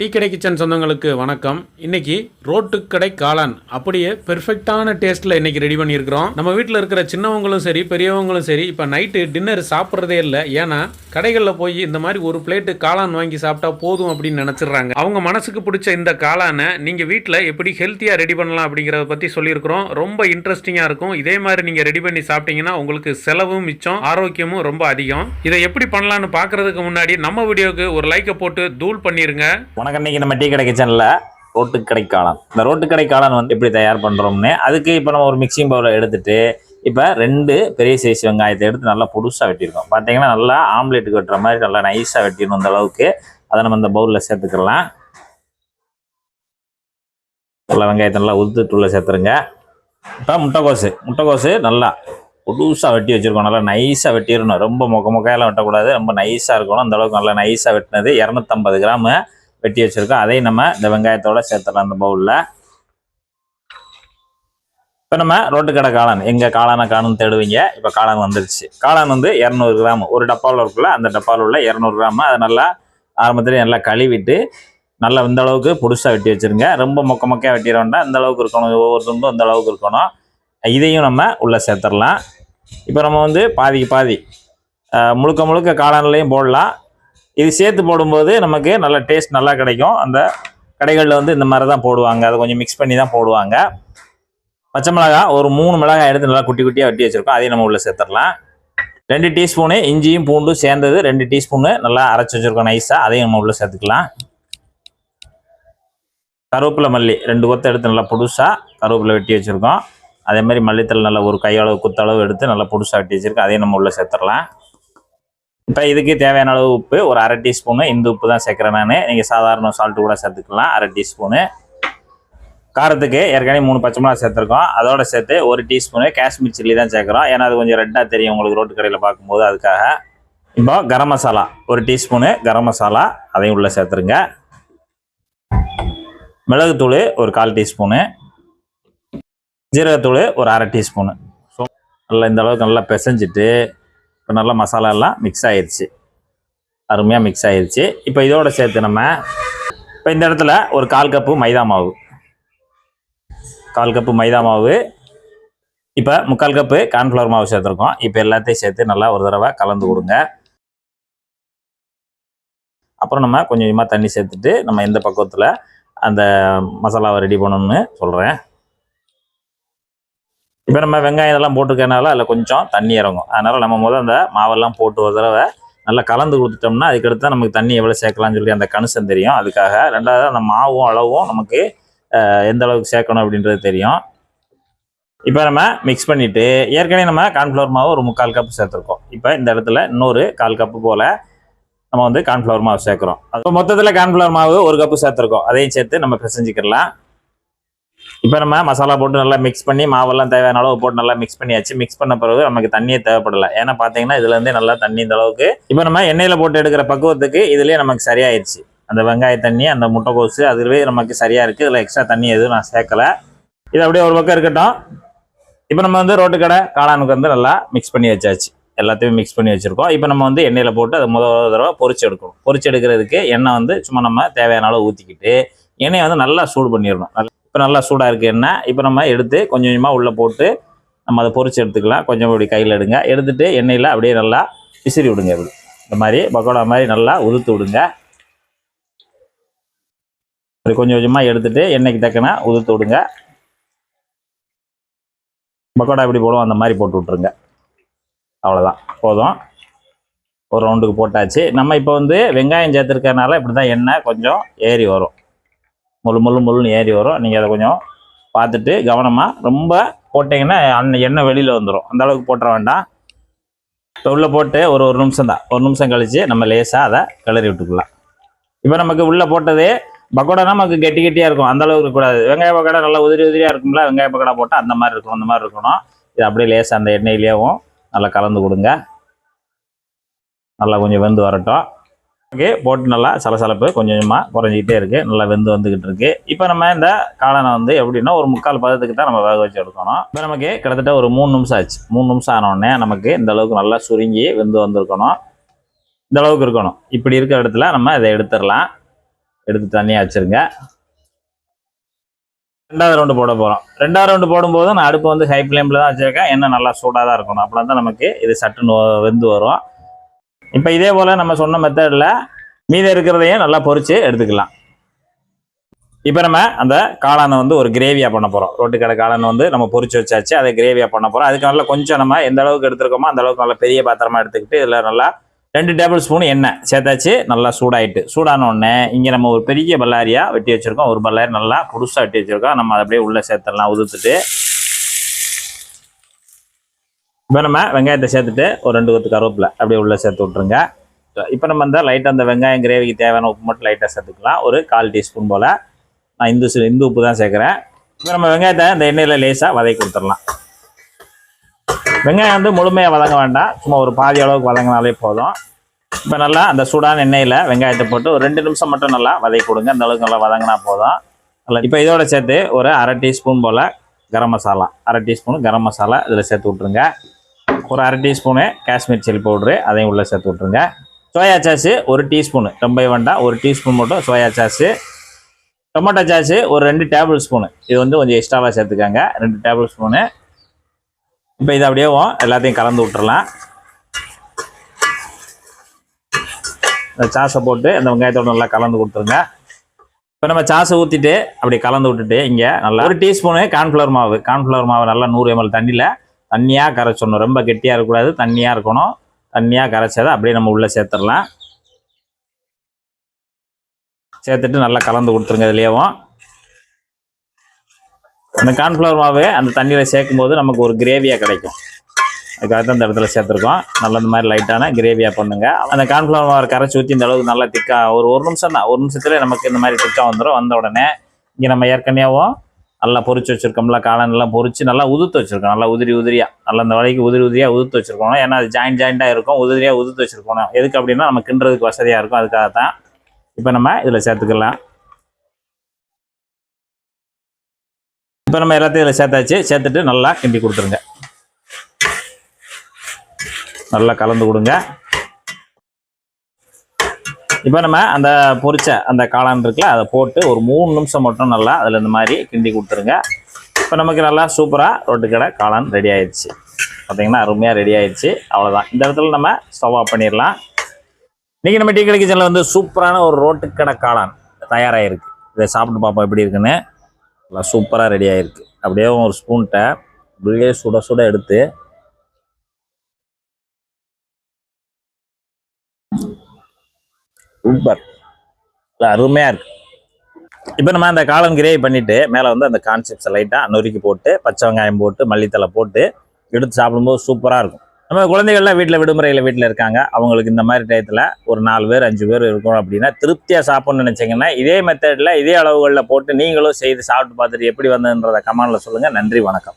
Tea கடை kitchen சொந்தங்களுக்கு வணக்கம். இன்னைக்கு ரோட்டு கடை காளான். அப்படியே பெர்ஃபெக்டான டேஸ்ட்டில் இன்னைக்கு ரெடி பண்ணியிருக்கிறோம். நம்ம வீட்டில் இருக்கிற சின்னவங்களும் சரி பெரியவங்களும் சரி இப்போ நைட்டு டின்னர் சாப்பிட்றதே இல்லை. ஏன்னா கடைகளில் போய் இந்த மாதிரி ஒரு பிளேட்டு காளான் வாங்கி சாப்பிட்டா போதும் அப்படின்னு நினச்சிடுறாங்க. அவங்க மனசுக்கு பிடிச்ச இந்த காளானை நீங்கள் வீட்டில் எப்படி ஹெல்த்தியாக ரெடி பண்ணலாம் அப்படிங்கிறத பற்றி சொல்லியிருக்கிறோம். ரொம்ப இன்ட்ரெஸ்டிங்காக இருக்கும். இதே மாதிரி நீங்கள் ரெடி பண்ணி சாப்பிட்டீங்கன்னா உங்களுக்கு செலவும் மிச்சம் ஆரோக்கியமும் ரொம்ப அதிகம். இதை எப்படி பண்ணலான்னு பார்க்கறதுக்கு முன்னாடி நம்ம வீடியோக்கு ஒரு லைக்கை போட்டு தூள் பண்ணிடுங்க வணக்கம். இன்னைக்கு நம்ம டீ கடை கிச்சனில் ரோட்டு கடை காளான் இந்த ரோட்டு கடை காளான் வந்து எப்படி தயார் பண்ணுறோம்னு அதுக்கு இப்போ நம்ம ஒரு மிக்சிங் பவுலை எடுத்துகிட்டு இப்போ ரெண்டு பெரிய சைஸ் வெங்காயத்தை எடுத்து நல்லா புதுசாக வெட்டியிருக்கோம். பார்த்தீங்கன்னா நல்லா ஆம்லேட்டுக்கு வெட்டுற மாதிரி நல்லா நைஸாக வெட்டிடணும் அந்த அளவுக்கு. அதை நம்ம இந்த பவுலில் சேர்த்துக்கலாம். நல்லா வெங்காயத்தை நல்லா உதுத்துட்டுள்ள சேர்த்துருங்க. இப்போ முட்டைக்கோசு. முட்டைக்கோசு நல்லா புதுசாக வெட்டி வச்சுருக்கோம். நல்லா நைஸாக வெட்டிடணும். ரொம்ப மொக்க மொக்கையெல்லாம் வெட்டக்கூடாது. ரொம்ப நைஸாக இருக்கணும். அந்த அளவுக்கு நல்லா நைஸாக வெட்டினது. இரநூத்தம்பது கிராமு வெட்டி வச்சுருக்கோம். அதையும் நம்ம இந்த வெங்காயத்தோட சேர்த்துடலாம் அந்த பவுலில். இப்போ நம்ம ரோட்டு கடை காளான். எங்கே காளானை காணுன்னு தேடுவீங்க. இப்போ காளான் வந்துருச்சு. காளான் வந்து இரநூறு கிராம். ஒரு டப்பாவில் இருக்குல்ல அந்த டப்பாவில் உள்ள இரநூறு கிராம். அதை நல்லா ஆரம்பத்தில் நல்லா கழுவிட்டு நல்லா இந்த அளவுக்கு புதுசாக வெட்டி வச்சுருங்க. ரொம்ப மொக்க மொக்கையாக வெட்டிட வேண்டாம். இந்த அளவுக்கு இருக்கணும். ஒவ்வொரு துண்டும் இந்த அளவுக்கு இருக்கணும். இதையும் நம்ம உள்ளே சேர்த்துடலாம். இப்போ நம்ம வந்து பாதிக்கு பாதி முழுக்க முழுக்க காளான்லையும் போடலாம். இது சேர்த்து போடும்போது நமக்கு நல்ல டேஸ்ட் நல்லா கிடைக்கும். அந்த கடைகளில் வந்து இந்த மாதிரி தான் போடுவாங்க. அதை கொஞ்சம் மிக்ஸ் பண்ணி தான் போடுவாங்க. பச்சை மிளகா ஒரு மூணு மிளகாய் எடுத்து நல்லா குட்டி குட்டியாக வெட்டி வச்சுருக்கோம். அதையும் நம்ம உள்ளே சேர்த்துடலாம். ரெண்டு டீஸ்பூனு இஞ்சியும் பூண்டும் சேர்ந்தது. ரெண்டு டீஸ்பூனு நல்லா அரைச்சி வச்சுருக்கோம் நைஸாக அதையும் நம்ம உள்ளே சேர்த்துக்கலாம். கருவேப்பிலை மல்லி ரெண்டு கொத்தை எடுத்து நல்லா புதுசாக கருவேப்பிலை வெட்டி வச்சுருக்கோம். அதே மாதிரி மல்லித்தலை நல்லா ஒரு கையளவு குத்தளவு எடுத்து நல்லா புதுசாக வெட்டி வச்சுருக்கோம். அதையும் நம்ம உள்ளே சேர்த்துடலாம். இப்போ இதுக்கு தேவையான அளவு உப்பு ஒரு அரை டீஸ்பூனு இந்த உப்பு தான் சேர்க்குறேன் நான். நீங்கள் சாதாரண சால்ட்டு கூட சேர்த்துக்கலாம் அரை டீஸ்பூனு. காரத்துக்கு ஏற்கனவே மூணு பச்சை மிளகா சேர்த்துருக்கோம். அதோட சேர்த்து ஒரு டீஸ்பூனு காஷ்மீர் சில்லி தான் சேர்க்குறோம். ஏன்னா அது கொஞ்சம் ரெட்டாக தெரியும் உங்களுக்கு ரோட்டு கடையில் பார்க்கும்போது அதுக்காக. இப்போ கரம் மசாலா ஒரு டீஸ்பூனு கரம் மசாலா அதையும் உள்ளே சேர்த்துருங்க. மிளகுத்தூள் ஒரு கால் டீஸ்பூனு. ஜீரகத்தூள் ஒரு அரை டீஸ்பூனு. ஸோ நல்லா இந்த அளவுக்கு நல்லா பிசைஞ்சிட்டு இப்போ நல்லா மசாலா எல்லாம் மிக்ஸ் ஆயிடுச்சு அருமையாக மிக்ஸ் ஆயிடுச்சு இப்போ இதோட சேர்த்து நம்ம இப்போ இந்த இடத்துல ஒரு கால் கப்பு மைதா மாவு. கால் கப்பு மைதா மாவு. இப்போ முக்கால் கப்பு கார்ன்ஃப்ளவர் மாவு சேர்த்துருக்கோம். இப்போ எல்லாத்தையும் சேர்த்து நல்லா ஒரு தடவை கலந்து கொடுங்க. அப்புறம் நம்ம கொஞ்சம் கொஞ்சமாக தண்ணி சேர்த்துட்டு நம்ம எந்த பக்குவத்தில் அந்த மசாலாவை ரெடி பண்ணணும்னு சொல்கிறேன் இப்போ நம்ம வெங்காயம் இதெல்லாம் போட்டிருக்கனால அதில் கொஞ்சம் தண்ணி இறங்கும். அதனால் நம்ம முதல் அந்த மாவெல்லாம் போட்டு ஒரு தடவை நல்லா கலந்து கொடுத்துட்டோம்னா அதுக்கடுத்து தான் நமக்கு தண்ணி எவ்வளோ சேர்க்கலாம்னு சொல்லி அந்த கணுசம் தெரியும். அதுக்காக ரெண்டாவது அந்த மாவும் அளவும் நமக்கு எந்த அளவுக்கு சேர்க்கணும் அப்படின்றது தெரியும். இப்போ நம்ம மிக்ஸ் பண்ணிவிட்டு ஏற்கனவே நம்ம கார்ன்ஃப்ளவர் மாவு ஒரு முக்கால் கப் சேர்த்துருக்கோம். இப்போ இந்த இடத்துல இன்னொரு கால் கப்பு போல் நம்ம வந்து கார்ன்ஃப்ளவர் மாவு சேர்க்குறோம். அப்போ மொத்தத்தில் கார்ன்ஃப்ளவர் மாவு ஒரு கப்பு சேர்த்துருக்கோம். அதையும் சேர்த்து நம்ம பிசைஞ்சிக்கலாம் இப்போ நம்ம மசாலா போட்டு நல்லா மிக்ஸ் பண்ணி மாவெல்லாம் தேவையான அளவு போட்டு நல்லா மிக்ஸ் பண்ணியாச்சு. மிக்ஸ் பண்ண பிறகு நமக்கு தண்ணியே தேவைப்படலை. ஏன்னா பார்த்தீங்கன்னா இதுலேருந்தே நல்லா தண்ணி இந்த அளவுக்கு. இப்போ நம்ம எண்ணெயில் போட்டு எடுக்கிற பக்குவத்துக்கு இதுலேயே நமக்கு சரியாயிருச்சு அந்த வெங்காய தண்ணி அந்த முட்டைக்கோசு அதுவே நமக்கு சரியாக இருக்குது இதில் எக்ஸ்ட்ரா தண்ணி எதுவும் நான் சேர்க்கலை. இது அப்படியே ஒரு பக்கம் இருக்கட்டும். இப்போ நம்ம வந்து ரோட்டு கடை காளானுக்கு வந்து நல்லா மிக்ஸ் பண்ணி வச்சாச்சு. எல்லாத்தையும் மிக்ஸ் பண்ணி வச்சுருக்கோம். இப்போ நம்ம வந்து எண்ணெயில் போட்டு அதை முதல் தடவை பொறிச்சு எடுக்கணும். பொறிச்சு எடுக்கிறதுக்கு எண்ணெய் வந்து சும்மா நம்ம தேவையான அளவு ஊற்றிக்கிட்டு எண்ணெயை வந்து நல்லா சூடு பண்ணிடணும். இப்போ நல்லா சூடாக இருக்குது எண்ணெய். இப்போ நம்ம எடுத்து கொஞ்சம் கொஞ்சமாக உள்ளே போட்டு நம்ம அதை பொறிச்சு எடுத்துக்கலாம். கொஞ்சம் இப்படி கையில் எடுங்க. எடுத்துட்டு எண்ணெயில் அப்படியே நல்லா விசிறி விடுங்க இப்படி. இந்த மாதிரி பக்கோடா மாதிரி நல்லா உதுத்து விடுங்க. இப்படி கொஞ்சம் கொஞ்சமாக எடுத்துகிட்டு எண்ணெய்க்கு தக்கன உதுத்து விடுங்க. பக்கோடா எப்படி போடுவோம். அந்த மாதிரி போட்டு விட்ருங்க அவ்வளோதான் போதும். ஒரு ரவுண்டுக்கு போட்டாச்சு. நம்ம இப்போ வந்து வெங்காயம் சேர்த்துருக்கறனால இப்படி தான் எண்ணெய் கொஞ்சம் ஏறி வரும். முழு முழு முழுன்னு ஏறி வரும். நீங்கள் அதை கொஞ்சம் பார்த்துட்டு கவனமாக ரொம்ப போட்டிங்கன்னா அன்னை எண்ணெய் வெளியில் வந்துடும் அந்த அளவுக்கு போட்டுற வேண்டாம். இப்போ உள்ளே போட்டு ஒரு ஒரு நிமிஷம் தான். ஒரு நிமிஷம் கழித்து நம்ம லேசாக அதை கிளறி விட்டுக்கலாம். இப்போ நமக்கு உள்ளே போட்டதே பக்கோடா நமக்கு கெட்டி கெட்டியாக இருக்கும். அந்த அளவுக்கு இருக்கக்கூடாது. வெங்காய பக்கோடா நல்லா உதிரி உதிரியாக இருக்கும்ல? வெங்காய பக்கோடா போட்டால் அந்த மாதிரி இருக்கும் அந்த மாதிரி இருக்கணும். இது அப்படியே லேசாக அந்த எண்ணெயிலேயும் நல்லா கலந்து கொடுங்க. நல்லா கொஞ்சம் வெந்து வரட்டும். ஓகே போட்டு நல்லா சலசலப்பு கொஞ்சம் கொஞ்சமாக குறைஞ்சிக்கிட்டே இருக்குது நல்லா வெந்து வந்துக்கிட்டு இருக்குது இப்போ நம்ம இந்த காளானை வந்து எப்படின்னா ஒரு முக்கால் பதத்துக்கு தான் நம்ம வேக வச்சு எடுக்கணும். இப்போ நமக்கு கிட்டத்தட்ட ஒரு மூணு நிமிஷம் ஆச்சு. மூணு நிமிஷம் ஆனோடனே நமக்கு இந்த அளவுக்கு நல்லா சுருங்கி வெந்து வந்திருக்கணும். இந்த அளவுக்கு இருக்கணும். இப்படி இருக்கிற இடத்துல நம்ம இதை எடுத்துடலாம். எடுத்து தனியாக வச்சுருங்க. ரெண்டாவது ரவுண்டு போட போகிறோம் ரெண்டாவது ரவுண்டு போடும்போது நான் அடுப்பு வந்து ஹை ஃப்ளேமில் தான் வச்சுருக்கேன். எண்ணெய் நல்லா சூடாக தான் இருக்கணும். அப்போ தான் நமக்கு இது சட்டுன்னு வெந்து வரும். இப்போ இதே போல் நம்ம சொன்ன மெத்தடில் மீதம் இருக்கிறதையும் நல்லா பொறிச்சு எடுத்துக்கலாம். இப்போ நம்ம அந்த காளானை வந்து ஒரு கிரேவியாக பண்ண போகிறோம் ரோட்டுக்கடை காளானை வந்து நம்ம பொறிச்சு வச்சாச்சு அதை கிரேவியாக பண்ண போகிறோம் அதுக்கு நல்லா கொஞ்சம் நம்ம எந்த அளவுக்கு எடுத்துருக்கோமோ அந்த அளவுக்கு நல்லா பெரிய பாத்திரமாக எடுத்துக்கிட்டு இதில் நல்லா ரெண்டு டேபிள் ஸ்பூன் எண்ணெய் சேர்த்தாச்சு நல்லா சூடாயிட்டு. சூடான உடனே இங்கே நம்ம ஒரு பெரிய பல்லாரியாக வெட்டி வச்சுருக்கோம். ஒரு பல்லாரி நல்லா புதுசாக வெட்டி வச்சுருக்கோம். நம்ம அதை அப்படியே உள்ளே சேர்த்துடலாம் உதுத்துட்டு இப்போ நம்ம வெங்காயத்தை சேர்த்துட்டு ஒரு ரெண்டு கொத்து கருவேப்பிலை அப்படியே உள்ளே சேர்த்து விட்ருங்க இப்போ நம்ம இந்த லைட்டாக அந்த வெங்காயம் கிரேவிக்கு தேவையான உப்பு மட்டும் லைட்டாக சேர்த்துக்கலாம். ஒரு கால் டீஸ்பூன் போல். நான் இந்து இந்து உப்பு தான் சேர்க்குறேன். இப்போ நம்ம வெங்காயத்தை இந்த எண்ணெயில் லேசாக வதக்கி கொடுத்துடலாம். வெங்காயம் வந்து முழுமையாக வதங்க வேண்டாம். சும்மா ஒரு பாதி அளவுக்கு வதங்கினாலே போதும். இப்போ நல்லா அந்த சூடான எண்ணெயில் வெங்காயத்தை போட்டு ஒரு ரெண்டு நிமிஷம் மட்டும் நல்லா வதக்கி கொடுங்க. அந்த அளவுக்கு நல்லா வதங்கினா போதும். நல்லா இப்போ இதோட சேர்த்து ஒரு அரை டீஸ்பூன் போல் கரம் மசாலா. அரை டீஸ்பூன் கரம் மசாலா இதில் சேர்த்து விட்ருங்க ஒரு அரை டீஸ்பூனு காஷ்மீர் சில்லி பவுட்ரு அதையும் உள்ளே சேர்த்து விட்ருங்க சோயா சாஸு ஒரு டீஸ்பூனு ரொம்ப வேண்டாம் ஒரு டீஸ்பூன் மட்டும் சோயா சாஸு. டொமேட்டோ சாஸு ஒரு ரெண்டு டேபிள் ஸ்பூனு இது வந்து கொஞ்சம் எக்ஸ்ட்ராவாக சேர்த்துக்கோங்க ரெண்டு டேபிள் ஸ்பூனு இப்போ இது அப்படியே எல்லாத்தையும் கலந்து விட்டுறலாம். இந்த சாஸை போட்டு அந்த வெங்காயத்தோட நல்லா கலந்து கொடுத்துருங்க. இப்போ நம்ம சாஸை ஊற்றிட்டு அப்படி கலந்து விட்டுட்டு இங்கே நல்லா ஒரு டீஸ்பூனு கார்ன்ஃப்ளவர் மாவு கார்ன்ஃப்ளவர் மாவு நல்லா நூறு எம்எல் தண்ணியில் தண்ணியாக கரைச்சிடணும். ரொம்ப கெட்டியாக இருக்கக்கூடாது தண்ணியாக இருக்கணும். தண்ணியாக கரைச்சதை அப்படியே நம்ம உள்ளே சேர்த்துடலாம். சேர்த்துட்டு நல்லா கலந்து கொடுத்துருங்க இதுலேயும். அந்த கார்ன்ஃப்ளவர் மாவு அந்த தண்ணியில் சேர்க்கும்போது நமக்கு ஒரு கிரேவியாக கிடைக்கும். அதுக்காக தான் இந்த இடத்துல சேர்த்துருக்கோம். நல்லா இந்த மாதிரி லைட்டான கிரேவியாக பண்ணுங்கள் அந்த கார்ன்ஃப்ளவர் மாவு கரைச்சி ஊற்றி இந்த அளவுக்கு நல்லா திக்காக ஒரு ஒரு நிமிஷம் தான் ஒரு நிமிஷத்துலேயே நமக்கு இந்த மாதிரி திக்காக வந்துடும் வந்த உடனே இங்கே நம்ம ஏற்கனவே நல்லா பொறிச்சு வச்சுருக்கோம்ல காளான் எல்லாம் நல்லா உதுத்து வச்சுருக்கோம். நல்லா உதிரி உதிரியாக நல்லா அந்த வலைக்கு உதிரி உதிரியாக உதுத்து வச்சுருக்கோம். ஏன்னா அது ஜாயின் ஜாயிண்டாக இருக்கும் உதிரியாக உதுத்து வச்சுருக்கணும் எதுக்கு அப்படின்னா நம்ம கிண்டுறதுக்கு வசதியாக இருக்கும். அதுக்காக தான் இப்போ நம்ம இதில் சேர்த்துக்கலாம். இப்போ நம்ம எல்லாத்தையும் இதில் சேர்த்தாச்சு. சேர்த்துட்டு நல்லா கிண்டி கொடுத்துருங்க. நல்லா கலந்து கொடுங்க. இப்போ நம்ம அந்த பொரிச்ச அந்த காளான் இருக்குல்ல அதை போட்டு ஒரு மூணு நிமிஷம் மட்டும் நல்லா அதில் இந்த மாதிரி கிண்டி கொடுத்துருங்க. இப்போ நமக்கு நல்லா சூப்பராக ரோட்டுக்கடை காளான் ரெடி ஆயிடுச்சு. பார்த்தீங்கன்னா அருமையாக ரெடி ஆயிடுச்சு. அவ்வளோதான் இந்த இடத்துல நம்ம ஸ்டவ் ஆஃப் பண்ணிடலாம். இன்றைக்கி நம்ம டீ கடை கிச்சனில் வந்து சூப்பரான ஒரு ரோட்டுக்கடை காளான் தயாராகிருக்கு இதை சாப்பிட்டு பார்ப்போம் எப்படி இருக்குன்னு. நல்லா சூப்பராக ரெடி ஆகிருக்கு அப்படியே ஒரு ஸ்பூன்கிட்ட அப்படியே சுட சுட எடுத்து சூப்பர். இல்லை அருமையாக இருக்கு. இப்போ நம்ம அந்த காலம் கிரேவி பண்ணிவிட்டு மேலே வந்து அந்த கான்செப்ட்ஸை லைட்டாக நொறுக்கி போட்டு பச்சை வெங்காயம் போட்டு மல்லித்தலை போட்டு எடுத்து சாப்பிடும்போது சூப்பராக இருக்கும். நம்ம குழந்தைகள்லாம் வீட்டில் விடுமுறையில் வீட்டில் இருக்காங்க. அவங்களுக்கு இந்த மாதிரி டயத்தில் ஒரு நாலு பேர் அஞ்சு பேர் இருக்கணும் அப்படின்னா திருப்தியாக சாப்பிட்ணும்னு நினச்சிங்கன்னா இதே மெத்தடில் இதே அளவுகளில் போட்டு நீங்களும் செய்து சாப்பிட்டு பார்த்துட்டு எப்படி வந்ததுன்றதை கமெண்டில் சொல்லுங்கள் நன்றி வணக்கம்.